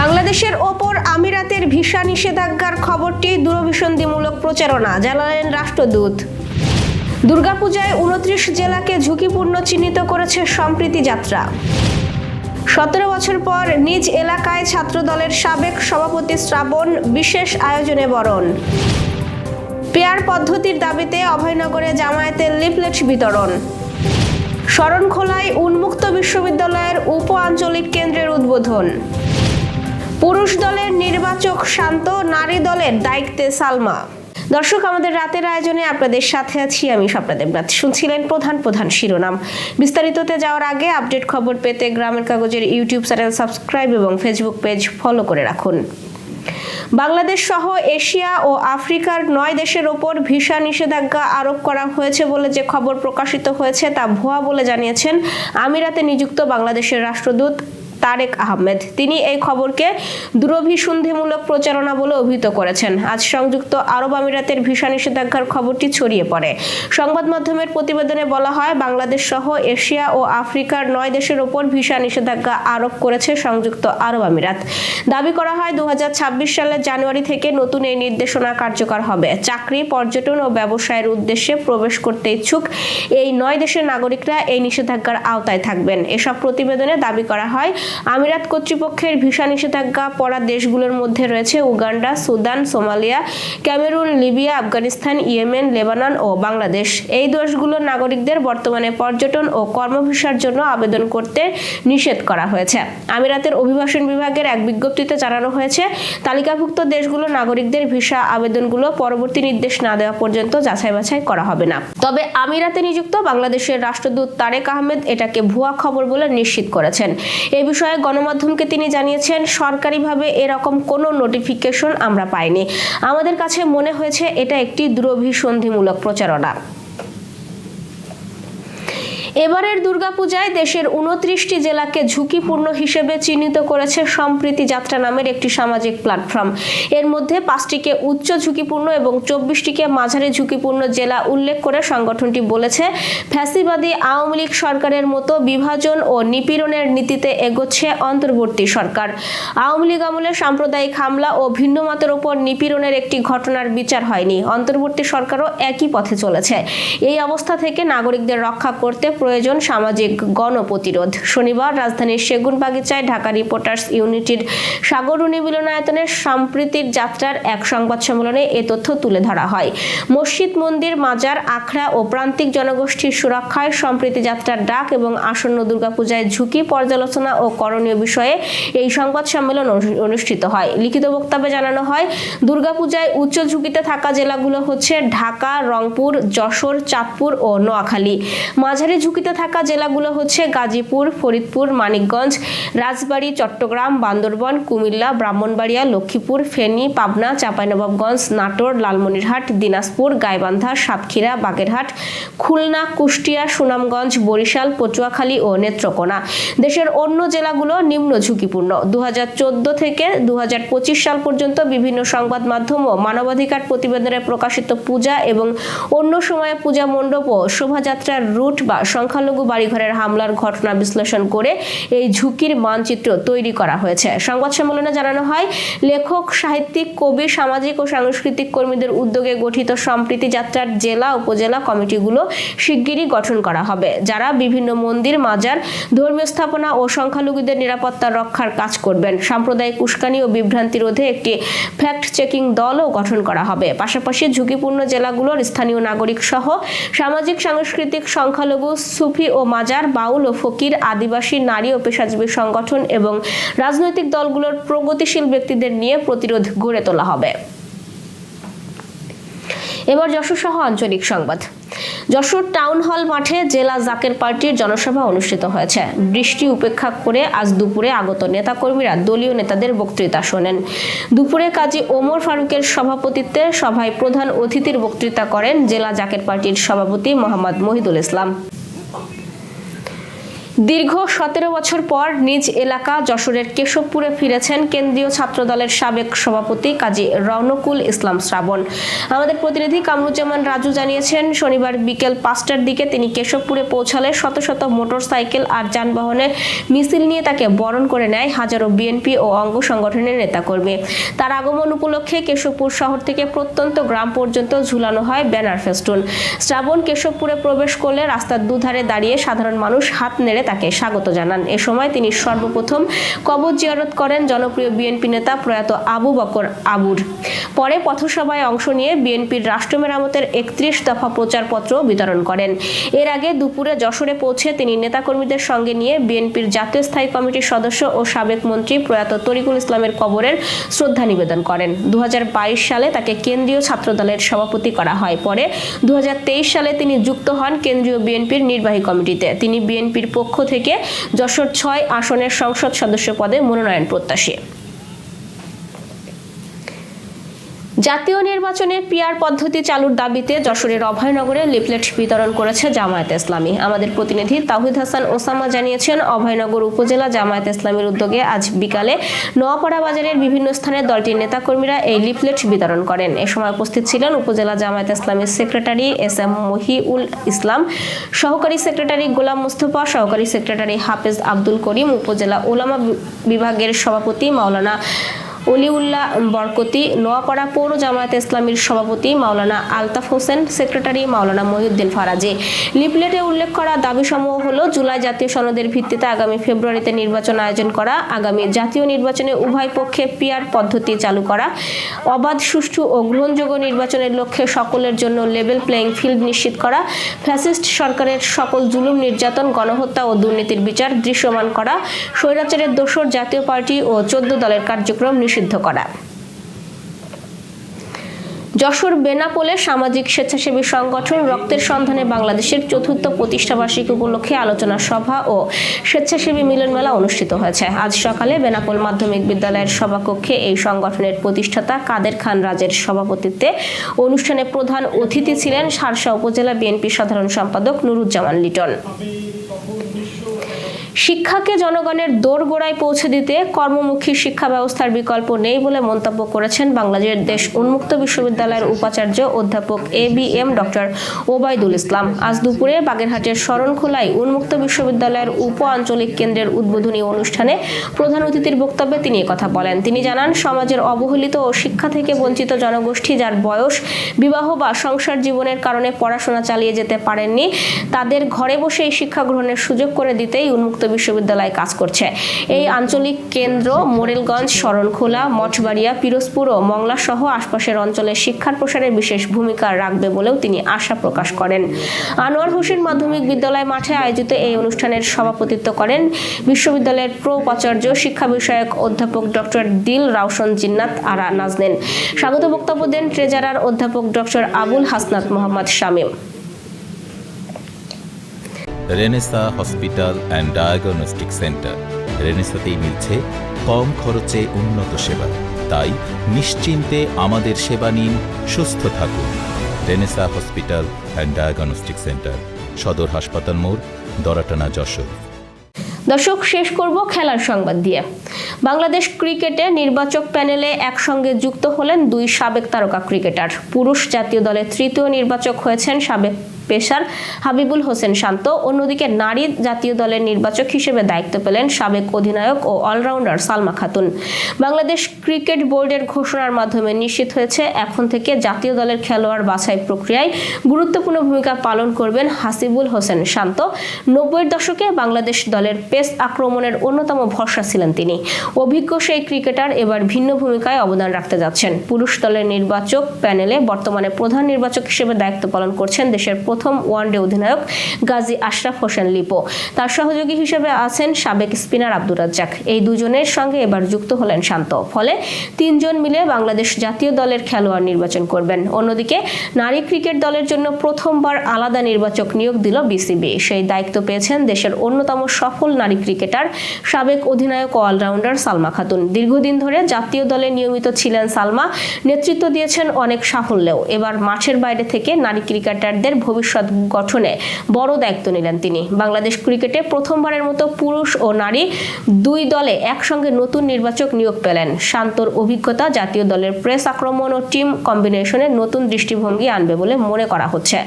বাংলাদেশের ওপর আমিরাতের ভিসা নিষেধাজ্ঞার খবরটি দূরভিসন্ধিমূলক প্রচারণা, জানালেন রাষ্ট্রদূত। দুর্গাপূজায় উনত্রিশ জেলাকে ঝুঁকিপূর্ণ চিহ্নিত করেছে সম্প্রীতি যাত্রা। সতেরো বছর পর নিজ এলাকায় ছাত্রদলের সাবেক সভাপতি শ্রাবণ বিশেষ আয়োজনে বরণ। পেয়ার পদ্ধতির দাবিতে অভয়নগরে জামায়াতের লিফলেট বিতরণ। শরণখোলায় উন্মুক্ত বিশ্ববিদ্যালয়ের উপ আঞ্চলিক কেন্দ্রের উদ্বোধন। পুরুষ দলের নির্বাচক শান্ত, নারী দলের দায়িত্বে সালমা। দর্শক, আমাদের রাতের আয়োজনে আপনাদের সাথে আছি আমি স্বপ্নাদেব রাত শুনছিলেন প্রধান প্রধান শিরোনাম। বিস্তারিততে যাওয়ার আগে আপডেট খবর পেতে গ্রামের কাগজের ইউটিউব চ্যানেল সাবস্ক্রাইব এবং ফেসবুক পেজ ফলো করে রাখুন। বাংলাদেশ সহ এশিয়া ও আফ্রিকার নয় দেশের ওপর ভিসা নিষেধাজ্ঞা আরোপ করা হয়েছে বলে যে খবর প্রকাশিত হয়েছে তা ভুয়া বলে জানিয়েছেন আমিরাতে নিযুক্ত বাংলাদেশের রাষ্ট্রদূত তারেক আহমেদ। তিনি এই খবরকে দূরভিসন্ধিমূলক প্রচারণা বলে অভিহিত করেছেন। আজ সংযুক্ত আরব আমিরাতের ভিসা নিষেধাজ্ঞার খবরটি ছড়িয়ে পড়ে। সংবাদ মাধ্যমের প্রতিবেদনে বলা হয়, বাংলাদেশ সহ এশিয়া ও আফ্রিকার নয় দেশের ওপর ভিসা নিষেধাজ্ঞা আরোপ করেছে সংযুক্ত আরব আমিরাত। দাবি করা হয় দু হাজার ছাব্বিশ সালের জানুয়ারি থেকে নতুন এই নির্দেশনা কার্যকর হবে। চাকরি, পর্যটন ও ব্যবসায়ের উদ্দেশ্যে প্রবেশ করতে ইচ্ছুক এই নয় দেশের নাগরিকরা এই নিষেধাজ্ঞার আওতায় থাকবেন। এসব প্রতিবেদনে দাবি করা হয় আমিরাত কর্তৃপক্ষের ভিসা নিষেধাজ্ঞা পড়া দেশগুলোর মধ্যে রয়েছে Uganda, Sudan, Somalia, Cameroon, Libya, Afghanistan, Yemen, Lebanon ও বাংলাদেশ। এই দেশগুলোর নাগরিকদের বর্তমানে পর্যটন ও কর্মভিসার জন্য আবেদন করতে নিষেধ করা হয়েছে। আমিরাতের অভিবাসন বিভাগের এক বিজ্ঞপ্তিতে জানানো হয়েছে, তালিকাভুক্ত দেশগুলোর নাগরিকদের ভিসা আবেদনগুলো পরবর্তী নির্দেশ না দেওয়া পর্যন্ত যাচাই বাছাই করা হবে না। তবে আমিরাতে নিযুক্ত বাংলাদেশের রাষ্ট্রদূত তারেক আহমেদ এটাকে ভুয়া খবর বলে নিশ্চিত করেছেন। এ বিষয়ে গণমাধ্যমকে তিনি জানিয়েছেন, সরকারিভাবে এরকম কোনো নোটিফিকেশন আমরা পাইনি। আমাদের কাছে মনে হয়েছে, এটা একটি দূরভিসন্ধিমূলক প্রচারণা। এবারের দুর্গাপূজায় দেশের উনত্রিশটি জেলাকে ঝুঁকিপূর্ণ হিসেবে চিহ্নিত করেছে সম্প্রীতি যাত্রা নামের একটি সামাজিক প্ল্যাটফর্ম। এর মধ্যে পাঁচটিকে উচ্চ ঝুঁকিপূর্ণ এবং চব্বিশটিকে মাঝারি ঝুঁকিপূর্ণ জেলা উল্লেখ করে সংগঠনটি বলেছে, ফ্যাসিবাদী আওয়ামী লীগ সরকারের মতো বিভাজন ও নিপীড়নের নীতিতে এগোচ্ছে অন্তর্বর্তী সরকার। আওয়ামী লীগ আমলে সাম্প্রদায়িক হামলা ও ভিন্ন মতের ওপর নিপীড়নের একটি ঘটনার বিচার হয়নি। অন্তর্বর্তী সরকারও একই পথে চলেছে। এই অবস্থা থেকে নাগরিকদের রক্ষা করতে প্রয়োজন সামাজিক গণপ্রতিরোধ। শনিবার রাজধানীর সেগুন বাগিচায় ঢাকা রিপোর্টার্স ইউনিটির সাগরুনি মিলনায়তনের সম্প্রীতির যাত্রার এক সংবাদ সম্মেলনে এ তথ্য তুলে ধরা হয়। মসজিদ, মন্দির, মাজার, আখড়া ও প্রান্তিক জনগোষ্ঠীর সুরক্ষায় সম্প্রীতি যাত্রার ডাক এবং আসন্ন দুর্গাপূজায় ঝুঁকি পর্যালোচনা ও করণীয় বিষয়ে এই সংবাদ সম্মেলন অনুষ্ঠিত হয়। লিখিত বক্তব্যে জানানো হয়, দুর্গাপূজায় উচ্চ ঝুঁকিতে থাকা জেলাগুলো হচ্ছে ঢাকা, রংপুর, যশোর, চাঁদপুর ও নোয়াখালী। মাঝারি ঝুঁকিতে থাকা জেলাগুলো হচ্ছে গাজীপুর, ফরিদপুর, মানিকগঞ্জ, রাজবাড়ী, চট্টগ্রাম, বান্দরবন, কুমিল্লা, ব্রাহ্মণবাড়িয়া, লক্ষ্মীপুর, ফেনী, পাবনা, চাঁপাইনবাবগঞ্জ, নাটোর, লালমনিরহাট, দিনাজপুর, গাইবান্ধা, সাতক্ষীরা, বাগেরহাট, খুলনা, কুষ্টিয়া, সুনামগঞ্জ, বরিশাল পচুয়াখালী ও নেত্রকোনা। দেশের অন্য জেলাগুলো নিম্ন ঝুঁকিপূর্ণ। দু হাজার চোদ্দ থেকে দু হাজার পঁচিশ সাল পর্যন্ত বিভিন্ন সংবাদ মাধ্যম ও মানবাধিকার প্রতিবেদনে প্রকাশিত পূজা এবং অন্য সময়ে পূজা মণ্ডপ ও শোভাযাত্রার রুট বা সংখ্যালঘু বাড়িঘরের হামলার ঘটনা বিশ্লেষণ করে এই ঝুঁকির মানচিত্র তৈরি করা হয়েছে। সংবাদ সম্মেলনে জানানো হয়, লেখক, সাহিত্যিক, কবি, সামাজিক ও সাংস্কৃতিক কর্মীদের উদ্যোগে গঠিত সম্প্রীতি যাত্রার জেলা, উপজেলা কমিটিগুলো শিগগিরই গঠন করা হবে, যারা বিভিন্ন মন্দির, মাজার, ধর্মীয় স্থাপনা ও সংখ্যালঘুদের নিরাপত্তা রক্ষার কাজ করবেন। সাম্প্রদায়িক উস্কানি ও বিভ্রান্তি রোধে একটি ফ্যাক্ট চেকিং দলও গঠন করা হবে। পাশাপাশি ঝুঁকিপূর্ণ জেলাগুলোর স্থানীয় নাগরিক সহ সামাজিক, সাংস্কৃতিক, সংখ্যালঘু সুফি ও মাজার, বাউল ও ফকির, আদিবাসী নারী ও পেশাজীবী সংগঠন এবং রাজনৈতিক দলগুলোর প্রগতিশীল ব্যক্তিদের নিয়ে প্রতিরোধ গড়ে তোলা হবে। এবার যশোর সহ আঞ্চলিক সংবাদ। যশোর টাউন হল মাঠে জেলা জাকের পার্টির জনসভা অনুষ্ঠিত হয়েছে। বৃষ্টি উপেক্ষা করে আজ দুপুরে আগত নেতাকর্মীরা দলীয় নেতাদের বক্তৃতা শোনেন। দুপুরে কাজী ওমর ফারুকের সভাপতিত্বে সভায় প্রধান অতিথির বক্তৃতা করেন জেলা জাকের পার্টির সভাপতি মোহাম্মদ মহিদুল ইসলাম। দীর্ঘ সতেরো বছর পর নিজ এলাকা যশোরের কেশবপুরে ফিরেছেন কেন্দ্রীয় ছাত্রদলের সাবেক সভাপতি কাজী রৌনকুল ইসলাম শ্রাবণ। আমাদের প্রতিনিধি কামরুজ্জামান রাজু জানিয়েছেন, শনিবার বিকেল পাঁচটার দিকে তিনি কেশবপুরে পৌঁছালে শত শত মোটরসাইকেল আর যানবাহনের মিছিল নিয়ে তাকে বরণ করে নেয় হাজারো বিএনপি ও অঙ্গ সংগঠনের নেতাকর্মী। তার আগমন উপলক্ষে কেশবপুর শহর থেকে প্রত্যন্ত গ্রাম পর্যন্ত ঝুলানো হয় ব্যানার ফেস্টুন। শ্রাবণ কেশবপুরে প্রবেশ করলে রাস্তার দুধারে দাঁড়িয়ে সাধারণ মানুষ হাত নেড়ে তাকে স্বাগত জানান। এ সময় তিনি সর্বপ্রথম কবর জিয়ারত করেন জনপ্রিয় বিএনপি নেতা প্রয়াত আবু বকর আবুর। পরে পথসভায় অংশ নিয়ে বিএনপির রাষ্ট্র মেরামতের একত্রিশ দফা প্রচারপত্র বিতরণ করেন। এর আগে দুপুরে যশোরে পৌঁছে তিনি নেতাকর্মীদের সঙ্গে নিয়ে বিএনপির জাতীয় স্থায়ী কমিটির সদস্য ও সাবেক মন্ত্রী প্রয়াত তরিকুল ইসলামের কবরের শ্রদ্ধা নিবেদন করেন। দু হাজার বাইশ সালে তাকে কেন্দ্রীয় ছাত্রদলের সভাপতি করা হয়। পরে দু হাজার তেইশ সালে তিনি যুক্ত হন কেন্দ্রীয় বিএনপির নির্বাহী কমিটিতে। তিনি বিএনপির পক্ষ থেকে যশোর ছয় আসনের সংসদ সদস্য পদে মনোনয়ন প্রত্যাশী। জাতীয় নির্বাচনে পিআর পদ্ধতি চালুর দাবিতে যশোরের অভয়নগরে লিফলেট বিতরণ করেছে জামায়াত ইসলামী। আমাদের প্রতিনিধি তাহিদ হাসান ওসামা জানিয়েছেন, অভয়নগর উপজেলা জামায়াত ইসলামীর উদ্যোগে আজ বিকালে নোয়াপাড়া বাজারের বিভিন্ন স্থানে দলটির নেতাকর্মীরা এই লিফলেট বিতরণ করেন। এ সময় উপস্থিত ছিলেন উপজেলা জামায়াত ইসলামীর secretary S M Mohiul Islam, সহকারী সেক্রেটারি গোলাম মুস্তফা, সহকারী সেক্রেটারি হাফেজ আব্দুল করিম, উপজেলা ওলামা বিভাগের সভাপতি মাওলানা অলিউল্লাহ বরকতি, নোয়াপাড়া পৌর জামায়াত ইসলামীর সভাপতি মাওলানা আলতাফ হোসেন, সেক্রেটারি মাওলানা মহিউদ্দিন ফারাজি। লিফলেটে উল্লেখ করা দাবিসমূহ হল, জুলাই জাতীয় সনদের ভিত্তিতে আগামী ফেব্রুয়ারিতে নির্বাচন আয়োজন করা, আগামী জাতীয় নির্বাচনে উভয় পক্ষে পিয়ার পদ্ধতি চালু করা, অবাধ, সুষ্ঠু ও গ্রহণযোগ্য নির্বাচনের লক্ষ্যে সকলের জন্য লেভেল প্লেয়িং ফিল্ড নিশ্চিত করা, ফ্যাসিস্ট সরকারের সকল জুলুম নির্যাতন, গণহত্যা ও দুর্নীতির বিচার দৃশ্যমান করা, স্বৈরাচারের দোসর জাতীয় পার্টি ও চোদ্দ দলের কার্যক্রম নিষিদ্ধ করা। যশোর বেনাপোলে সামাজিক স্বেচ্ছাসেবী সংগঠন রক্তের সন্ধানে বাংলাদেশের চতুর্থ প্রতিষ্ঠাবার্ষিকী উপলক্ষে আলোচনা সভা ও স্বেচ্ছাসেবী মিলন মেলা অনুষ্ঠিত হয়েছে। আজ সকালে বেনাপোল মাধ্যমিক বিদ্যালয়ের সভাকক্ষে এই সংগঠনের প্রতিষ্ঠাতা কাদের খান রাজের সভাপতিত্বে অনুষ্ঠানে প্রধান অতিথি ছিলেন সারসা উপজেলা বিএনপি সাধারণ সম্পাদক নুরুজ্জামান লিটন। শিক্ষাকে জনগণের দোরগোড়ায় পৌঁছে দিতে কর্মমুখী শিক্ষা ব্যবস্থার বিকল্প নেই বলে মন্তব্য করেছেন বাংলাদেশ দেশ উন্মুক্ত বিশ্ববিদ্যালয়ের উপাচার্য অধ্যাপক A B M doctor Obaidul Islam. আজ দুপুরে বাগেরহাটের শরণখোলায় উন্মুক্ত বিশ্ববিদ্যালয়ের উপ আঞ্চলিক কেন্দ্রের উদ্বোধনী অনুষ্ঠানে প্রধান অতিথির বক্তব্যে তিনি কথা বলেন। তিনি জানান, সমাজের অবহেলিত ও শিক্ষা থেকে বঞ্চিত জনগোষ্ঠী যার বয়স, বিবাহ বা সংসার জীবনের কারণে পড়াশোনা চালিয়ে যেতে পারেননি, তাদের ঘরে বসে এই শিক্ষা গ্রহণের সুযোগ করে দিতেই উন্মুক্ত বিশ্ববিদ্যালয় কাজ করছে। এই আঞ্চলিক কেন্দ্র মোরেলগঞ্জ, শরণখোলা, মঠবাড়িয়া, পিরোজপুর ও মংলা সহ আশপাশের অঞ্চলে শিক্ষার প্রসারে বিশেষ ভূমিকা রাখবে বলেও তিনি আশা প্রকাশ করেন। আনোয়ার হোসেন মাধ্যমিক বিদ্যালয় মাঠে আয়োজিত এই অনুষ্ঠানের সভাপতিত্ব করেন বিশ্ববিদ্যালয়ের প্রো উপাচার্য শিক্ষা বিষয়ক অধ্যাপক ডক্টর দিল রাউশন জিন্নাত আরা নাজনেন। স্বাগত বক্তব্য দেন ট্রেজারার অধ্যাপক doctor Abul Hasnat Mohammad Shamim. Renaissance hospital and diagnostic centre. রেনেসাতেই মিলছে কম খরচে উন্নত সেবা। তাই নিশ্চিন্তে আমাদের সেবা নিন, সুস্থ থাকুন। Renaissance hospital and diagnostic centre, সদর হাসপাতাল মোড়, দরাটানা যশোর। দর্শক, শেষ করব খেলার সংবাদ দিয়ে। বাংলাদেশ ক্রিকেটে নির্বাচক প্যানেলে একসঙ্গে যুক্ত হলেন দুই সাবেক তারকা ক্রিকেটার। পুরুষ জাতীয় দলের তৃতীয় নির্বাচক হয়েছেন সাবেক পেশার হাবিবুল হোসেন শান্ত। অন্যদিকে নারী জাতীয় দলের নির্বাচক হিসেবে দায়িত্ব পেলেন সাবেক অধিনায়ক ও অলরাউন্ডার সালমা খাতুন। বাংলাদেশ ক্রিকেট বোর্ডের ঘোষণার মাধ্যমে নিশ্চিত হয়েছে, এখন থেকে জাতীয় দলের খেলোয়াড় বাছাই প্রক্রিয়ায় গুরুত্বপূর্ণ ভূমিকা পালন করবেন হাসিবুল হোসেন শান্ত। নব্বইয়ের দশকে বাংলাদেশ দলের পেস আক্রমণের অন্যতম ভরসা ছিলেন তিনি। অভিজ্ঞ সেই ক্রিকেটার এবার ভিন্ন ভূমিকায় অবদান রাখতে যাচ্ছেন। পুরুষ দলের নির্বাচক প্যানেলে বর্তমানে প্রধান নির্বাচক হিসেবে দায়িত্ব পালন করছেন দেশের প্রথম ওয়ানডে অধিনায়ক গাজী আশরাফ হোসেন লিপো। তার সহযোগী হিসেবে আছেন সাবেক স্পিনার আব্দুর রাজ্জাক। এই দুজনের সঙ্গে এবার যুক্ত হলেন শান্ত। ফলে তিনজন মিলে বাংলাদেশ জাতীয় দলের খেলোয়াড় নির্বাচন করবেন। অন্যদিকে নারী ক্রিকেট দলের জন্য প্রথমবার আলাদা নির্বাচক নিয়োগ দিল বিসিবি। সেই দায়িত্ব পেয়েছেন দেশের অন্যতম সফল নারী ক্রিকেটার সাবেক অধিনায়ক অলরাউন্ডার সালমা খাতুন। দীর্ঘদিন ধরে জাতীয় দলে নিয়মিত ছিলেন সালমা। নেতৃত্ব দিয়েছেন অনেক সাফল্যেও। এবার মাঠের বাইরে থেকে নারী ক্রিকেটারদের ভবিষ্যৎ ভবিষ্যৎ গঠনে বড় দায়িত্ব নিলেন তিনি। বাংলাদেশ ক্রিকেটে প্রথমবারের মতো পুরুষ ও নারী দুই দলে একসঙ্গে নতুন নির্বাচক নিয়োগ পেলেন। শান্তর অভিজ্ঞতা জাতীয় দলের প্রেস আক্রমণ ও টিম কম্বিনেশনে নতুন দৃষ্টিভঙ্গি আনবে বলে মনে করা হচ্ছে।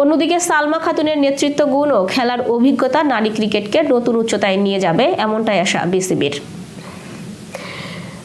অন্যদিকে সালমা খাতুনের নেতৃত্ব গুণ ও খেলার অভিজ্ঞতা নারী ক্রিকেটকে নতুন উচ্চতায় নিয়ে যাবে এমনটাই আশা বিসিবির।